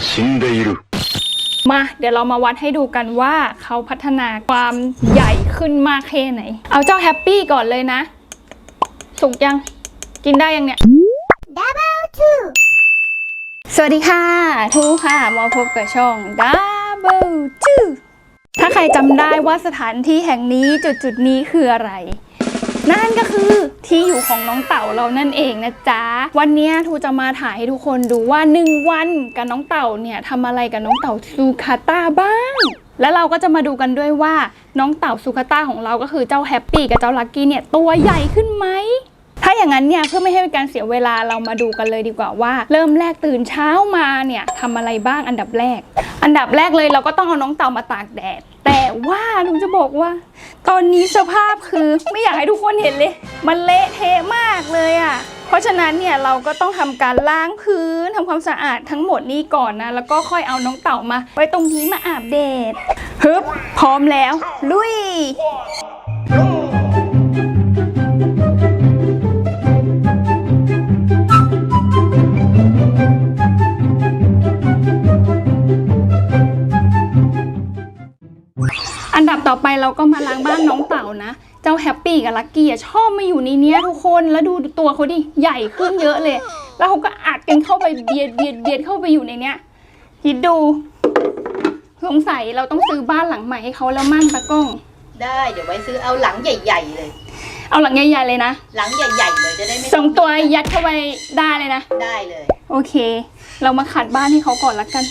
死んでいる มา เดี๋ยวเรามาวัดให้ดูกันว่าเขาพัฒนาความใหญ่ขึ้นมากแค่ไหน เอาเจ้าแฮปปี้ก่อนเลยนะ สุกยัง กินได้ยังเนี่ย สวัสดีค่ะทูค่ะ มาพบกับช่อง Double Two ถ้าใครจำได้ว่าสถานที่แห่งนี้จุดจุดๆนี้คืออะไร นั่นก็คือที่อยู่ของน้องเต่าเรานั่นเองนะจ๊ะ วันนี้ทูจะมาถ่ายให้ทุกคนดูว่า 1 วันกับน้องเต่าเนี่ยทำอะไรกับน้องเต่าซูคาต้าบ้าง แล้วเราก็จะมาดูกันด้วยว่าน้องเต่าซูคาต้าของเราก็คือเจ้าแฮปปี้กับเจ้าลักกี้เนี่ยตัวใหญ่ขึ้นไหมถ้าอย่างนั้นเนี่ยเพื่อไม่ให้เป็นการเสียเวลาเรามาดูกันเลยดีกว่าว่า เริ่มแรกตื่นเช้ามาเนี่ยทำอะไรบ้างอันดับแรก อันดับแรกเลยเราก็ต้องเอาน้องเต่ามาตากแดด แต่ ว่าหนูจะบอกว่า ตอนนี้สภาพคือไม่อยากให้ทุกคนเห็นเลย มันเละเทะมากเลยอะ่ะ เพราะฉะนั้นเนี่ยเราก็ต้องทำการล้างพื้นทำความสะอาดทั้งหมดนี้ก่อนนะ แล้วก็ค่อยเอาน้องเต่ามา ไว้ตรงนี้มาอาบแดดฮึบพร้อมแล้ว ลุย ก็มาล้างบ้านน้องเต่านะ เจ้าแฮปปี้กับลักกี้อะชอบมาอยู่ในเนี้ยทุกคนแล้วดูตัวเขาดิใหญ่ขึ้นเยอะเลย แล้วเขาก็อัดกันเข้าไปเบียดเบียดเบียดเข้าไปอยู่ในเนี้ยคิดดู สงสัยเราต้องซื้อบ้านหลังใหม่ให้เขาแล้วมั่งตากล้อง ได้เดี๋ยวไว้ซื้อเอาหลังใหญ่ ๆ เลย เอาหลังใหญ่ๆเลยนะหลังใหญ่ ๆ เลยจะได้ไม่สองตัวยัดเข้าไปได้เลยนะ ได้เลย โอเค เรามาขัดบ้านให้เขาก่อนละกัน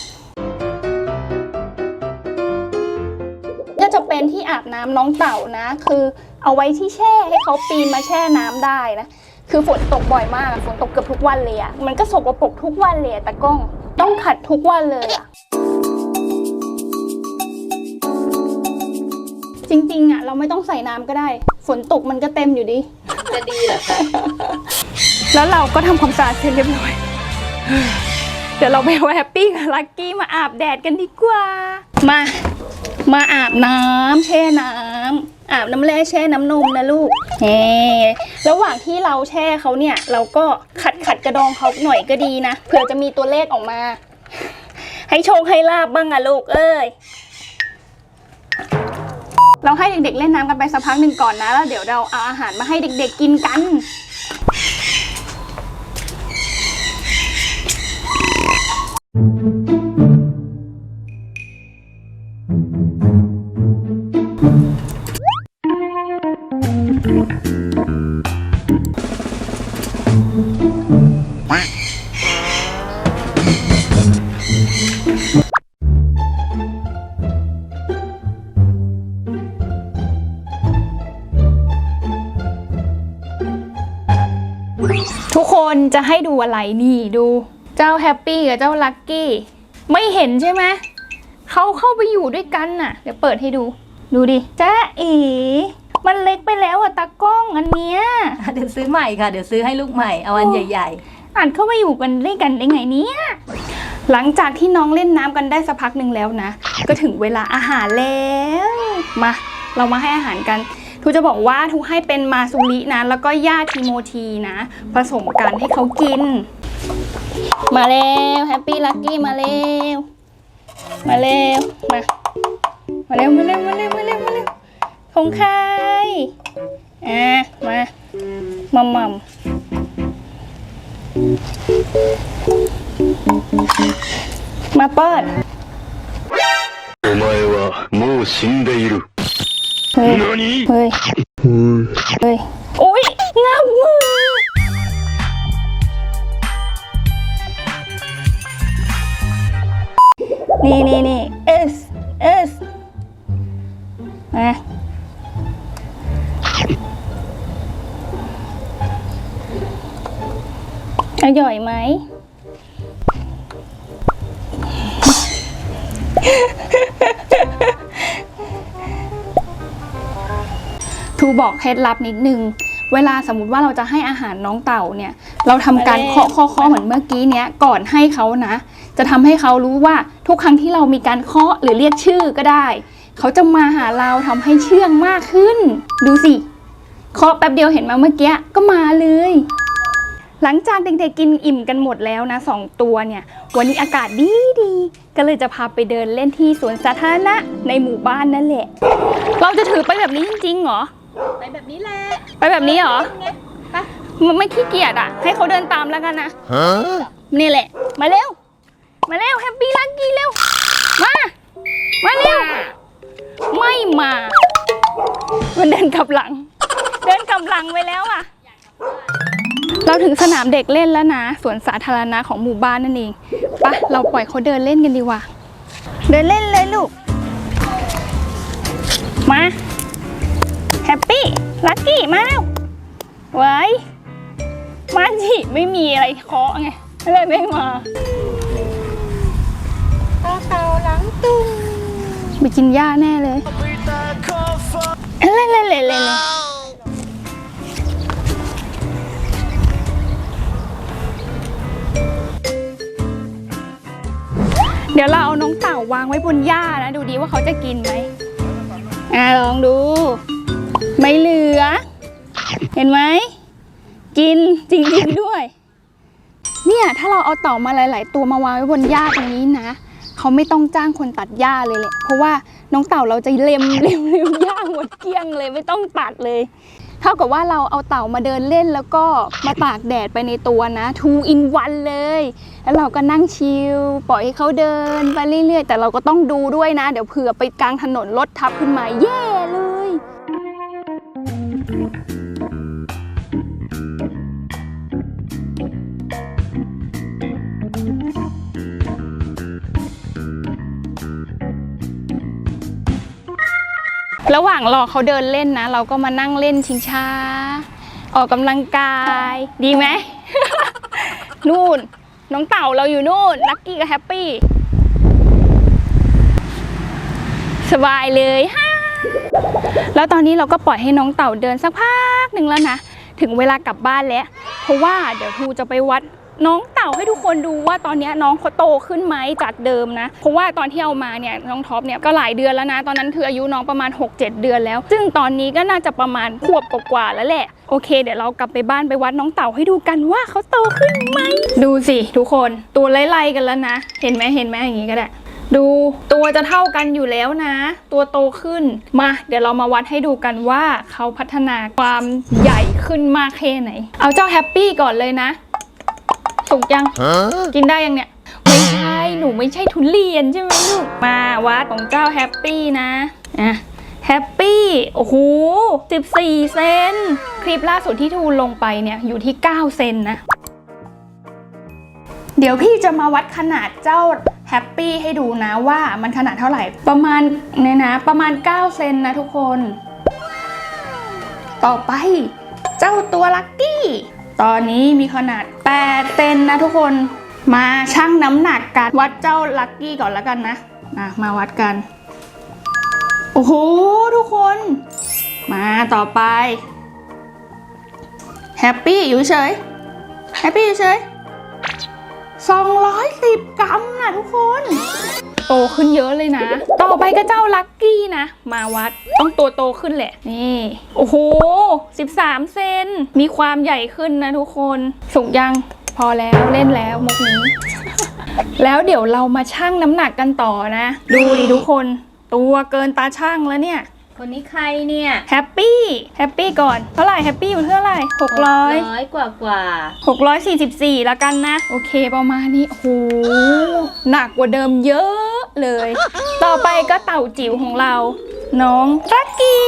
เป็นที่อาบน้ำน้องเต่านะ คือเอาไว้ที่แช่ให้เขาปีนมาแช่น้ำได้นะ คือฝนตกบ่อยมากอะฝนตกเกือบทุกวันเลยอะมันก็สกปรกทุกวันเลยอะแต่กล้องต้องขัดทุกวันเลยอะจริงๆอะเราไม่ต้องใส่น้ำก็ได้ ฝนตกมันก็เต็มอยู่ดี จะดีเหรอคะแล้วเราก็ทำความสะอาดเสร็จเรียบร้อยเดี๋ยวเราไปเอาแฮปปี้กับลักกี้มาอาบแดดกันดีกว่า มา มาอาบน้ำแช่น้ำอาบน้ำแร่แช่น้ำนมนะลูกเฮ้ระหว่างที่เราแช่เขาเนี่ย เราก็ขัดขัดกระดองเขาหน่อยก็ดีนะเผื่อจะมีตัวเลขออกมา ให้โชคให้ลาบบ้างอะลูกเอ้ยเราให้เด็กๆเล่นน้ำกันไปสักพักหนึ่งก่อนนะแล้วเดี๋ยวเราเอาอาหารมาให้เด็กๆกินกัน ทุกคนจะให้ดูอะไรนี่ดูเจ้าแฮปปี้กับเจ้าลักกี้ ไม่เห็นใช่ไหมเขาเข้าไปอยู่ด้วยกันน่ะ เดี๋ยวเปิดให้ดู ดูดิจ้าเอ๋มันเล็กไปแล้วอะตากล้องอันเนี้ยเดี๋ยวซื้อใหม่ค่ะ เดี๋ยวซื้อให้ลูกใหม่เอาอันใหญ่อ่านเข้าไปอยู่กันด้วยกันได้ไงเนี่ยหลังจากที่น้องเล่นน้ำกันได้สักพักหนึ่งแล้วนะ ก็ถึงเวลาอาหารแล้ว มา เรามาให้อาหารกัน ทูจะบอกว่าทูให้เป็นมาซูรินะ แล้วก็ย่าทีโมทีนะ ผสมกันให้เขากิน มาเร็วแฮปปี้ลักกี้มาเร็ว มาเร็ว มา มาเร็ว มาเร็ว มาเร็ว มาเร็ว มาเร็วของใครอ่ะ มามัมมัม มาเปิด お前はもう死んでいる เ ฮ้ย何เฮ้ย เฮ้ย โอ้ยงับมือนี่นี่นี่ S S มาอร่อยไหม ทูบอกเคล็ดลับนิดนึง เวลาสมมติว่าเราจะให้อาหารน้องเต่าเนี่ย เราทำการเคาะเคาะเคาะเหมือนเมื่อกี้เนี้ยก่อนให้เขานะ จะทำให้เขารู้ว่าทุกครั้งที่เรามีการเคาะหรือเรียกชื่อก็ได้ เขาจะมาหาเราทำให้เชื่องมากขึ้น ดูสิเคาะแป๊บเดียวเห็นมาเมื่อกี้ก็มาเลยหลังจากเด็กๆกินอิ่มกันหมดแล้วนะสองตัวเนี่ย วันนี้อากาศดีดีๆก็เลยจะพาไปเดินเล่นที่สวนสาธารณะในหมู่บ้านนั่นแหละ เราจะถือไปแบบนี้จริงๆเหรอ ไปแบบนี้แหละไปแบบนี้เหรอไงไปมันไม่ขี้เกียจอะ ให้เขาเดินตามแล้วกันนะนี่แหละ มาเร็ว มาเร็วแฮปปี้ลักกี้เร็ว มา มาเร็ว ไม่มา มันเดินกลับหลัง เดินกลับหลังไปแล้วอะ เราถึงสนามเด็กเล่นแล้วนะ สวนสาธารณะของหมู่บ้านนั่นเองไปะเราปล่อยเขาเดินเล่นกันดีกว่า เดินเล่นเลยลูก ลักกี้มาเร็วไว้มาจิไม่มีอะไรเคาะไงเลยไม่มาตาเต่าหลังตุ้มไปกินหญ้าแน่เลยเล่นเล่นเล่นเล่นเดี๋ยวเราเอาน้องเต่าวางไว้บนหญ้านะ ดูดีว่าเขาจะกินไหมอะลองดู ไม่เหลือ เห็นไหม กินจริงๆด้วย เนี่ยถ้าเราเอาเต่ามาหลาย ๆ ตัวมาวางไว้บนหญ้าตรงนี้นะเขาไม่ต้องจ้างคนตัดหญ้าเลยแหละเพราะว่าน้องเต่าเราจะเล็มเล็มเล็มหญ้าหมดเกลี้ยงเลยไม่ต้องตัดเลยเท่ากับว่าเราเอาเต่ามาเดินเล่นแล้วก็มาตากแดดไปในตัวนะ two in one เลย แล้วเราก็นั่งชิลปล่อยให้เขาเดินไปเรื่อยๆ แต่เราก็ต้องดูด้วยนะ เดี๋ยวเผื่อไปกลางถนนรถทับขึ้นมาแย่ ระหว่างรอเขาเดินเล่นนะ เราก็มานั่งเล่นชิงช้า ออกกำลังกาย ดีไหม นู่น น้องเต่าเราอยู่นู่น ลักกี้กับแฮปปี้ สบายเลยฮ่า แล้วตอนนี้เราก็ปล่อยให้น้องเต่าเดินสักพักหนึ่งแล้วนะ ถึงเวลากลับบ้านแล้ว เพราะว่าเดี๋ยวทูจะไปวัดน้องเต่าให้ทุกคนดูว่าตอนนี้น้องเขาโตขึ้นไหมจากเดิมนะ เพราะว่าตอนที่เอามาเนี่ยน้องท็อปเนี่ยก็หลายเดือนแล้วนะ ตอนนั้นคืออายุน้องประมาณ 6-7 เดือนแล้ว ซึ่งตอนนี้ก็น่าจะประมาณขวบกว่าๆแล้วแหละโอเค เดี๋ยวเรากลับไปบ้านไปวัดน้องเต่าให้ดูกันว่าเขาโตขึ้นไหมดูสิทุกคนตัวไล่ๆกันแล้วนะ เห็นไหมเห็นไหมอย่างนี้ก็ได้ ดูตัวจะเท่ากันอยู่แล้วนะ ตัวโตขึ้นมา เดี๋ยวเรามาวัดให้ดูกันว่าเขาพัฒนาความใหญ่ขึ้นมากแค่ไหน เอาเจ้าแฮปปี้ก่อนเลยนะ สุกยัง กินได้ยังเนี่ย ไม่ใช่ หนูไม่ใช่ทุเรียนใช่ไหมลูก มาวัดของเจ้าแฮปปี้นะอะแฮปปี้ โอ้โห 14 เซน คลิปล่าสุดที่ทูลลงไปเนี่ย อยู่ที่ 9 เซนนะ เดี๋ยวพี่จะมาวัดขนาดเจ้า แฮปปี้ให้ดูนะว่ามันขนาดเท่าไหร่ ประมาณเนี่ยนะ ประมาณ 9 เซนนะทุกคน ต่อไปเจ้าตัวลักกี้ ตอนนี้มีขนาด 8 เซนนะทุกคน มาชั่งน้ำหนักกัน วัดเจ้าลักกี้ก่อนแล้วกันนะอะมาวัดกัน โอ้โห ทุกคน มาต่อไปแฮปปี้อยู่เฉยแฮปปี้อยู่เฉย 210 กรัมนะทุกคน โตขึ้นเยอะเลยนะ ต่อไปก็เจ้าลักกี้นะ มาวัดต้องตัวโตขึ้นแหละ นี่ โอ้โห 13 เซน มีความใหญ่ขึ้นนะทุกคน สุกยังพอแล้วเล่นแล้วมุกนี้ แล้วเดี๋ยวเรามาชั่งน้ำหนักกันต่อนะ ดูดิทุกคน ตัวเกินตาช่างแล้วเนี่ย คนนี้ใครเนี่ยแฮปปี้แฮปปี้ก่อนเท่าไหร่แฮปปี้อยู่เท่าไหร่600ร้อยกว่ากว่า644แล้วกันนะ โอเคประมาณนี้โอ้โหหนักกว่าเดิมเยอะเลย ต่อไปก็เต่าจิ๋วของเรา น้องรักกี้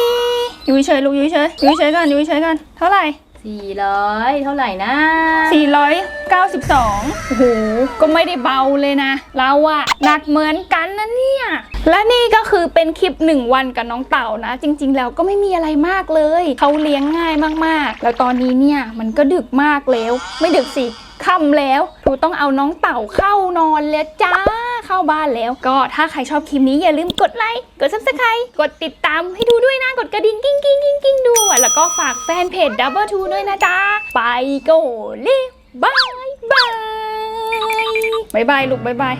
อยู่เฉยๆลูกอยู่เฉยๆอยู่เฉยๆกันอยู่เฉยๆกันเท่าไหร่ สี่ร้อยเท่าไหร่นะ 492 โอ้โห ก็ไม่ได้เบาเลยนะ เราอะหนักเหมือนกันนะเนี่ย และนี่ก็คือเป็นคลิป 1 วันกับน้องเต่านะ จริง ๆ แล้วก็ไม่มีอะไรมากเลย เขาเลี้ยงง่ายมากๆ แล้วตอนนี้เนี่ยมันก็ดึกมากแล้ว ไม่ดึกสิค่ำแล้วทูต้องเอาน้องเต่าเข้านอนแล้วจ้า เข้าบ้านแล้ว ก็ถ้าใครชอบคลิปนี้อย่าลืมกดไลค์กดซับสไครต์กดติดตามให้ดูด้วยนะ กดกระดิ่งกิ้งกิ้งกิ้งกิ้งด้วยแล้วก็ฝากแฟนเพจ Double Two ด้วยนะจ๊ะ ไปโกเลยบายบายบายบายลูกบายบาย